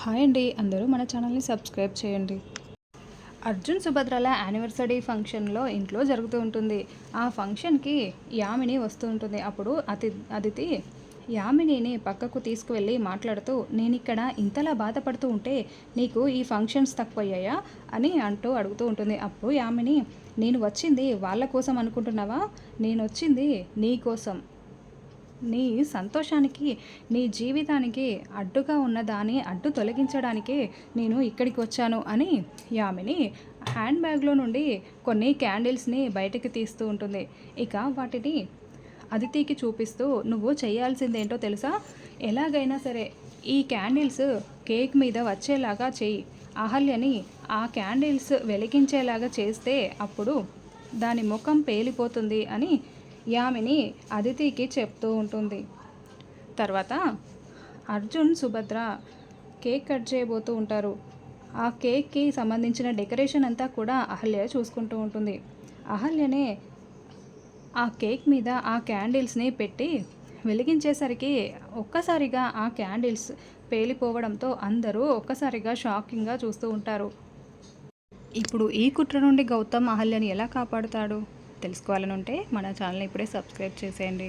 Hi అండి అందరూ మన ఛానల్ని సబ్స్క్రైబ్ చేయండి. అర్జున్ సుభద్రల యానివర్సరీ ఫంక్షన్లో ఇంట్లో జరుగుతూ ఉంటుంది. ఆ ఫంక్షన్కి యామిని వస్తూ ఉంటుంది. అప్పుడు అతి అదితి యామినిని పక్కకు తీసుకువెళ్ళి మాట్లాడుతూ నేను ఇక్కడ ఇంతలా బాధపడుతూ ఉంటే నీకు ఈ ఫంక్షన్స్ తక్కువయ్యాయా? అని అంటూ అడుగుతూ ఉంటుంది. అప్పుడు యామిని నేను వచ్చింది వాళ్ళ కోసం అనుకుంటున్నావా? నేను వచ్చింది నీ కోసం. నీ సంతోషానికి నీ జీవితానికి అడ్డుగా ఉన్న దాన్ని అడ్డు తొలగించడానికే నేను ఇక్కడికి వచ్చాను అని యామిని హ్యాండ్ బ్యాగ్లో నుండి కొన్ని క్యాండిల్స్ని బయటకు తీస్తూ ఉంటుంది. ఇక వాటిని అదితికి చూపిస్తూ నువ్వు చేయాల్సిందేంటో తెలుసా? ఎలాగైనా సరే ఈ క్యాండిల్స్ కేక్ మీద వచ్చేలాగా చెయ్యి అహల్యని ఆ క్యాండిల్స్ వెలిగించేలాగా చేస్తే అప్పుడు దాని ముఖం పేలిపోతుంది అని యామిని అదితికి చెప్తూ ఉంటుంది. తర్వాత అర్జున్ సుభద్ర కేక్ కట్ చేయబోతూ ఉంటారు. ఆ కేక్కి సంబంధించిన డెకరేషన్ అంతా కూడా అహల్య చూసుకుంటూ ఉంటుంది. అహల్యనే ఆ కేక్ మీద ఆ క్యాండిల్స్ని పెట్టి వెలిగించేసరికి ఒక్కసారిగా ఆ క్యాండిల్స్ పేలిపోవడంతో అందరూ ఒక్కసారిగా షాకింగ్గా చూస్తూ ఉంటారు. ఇప్పుడు ఈ కుట్ర నుండి గౌతమ్ అహల్యని ఎలా కాపాడుతాడు? తెలుసుకోవాలని ఉంటే మన ఛానల్ని ఇప్పుడే సబ్స్క్రైబ్ చేసేయండి.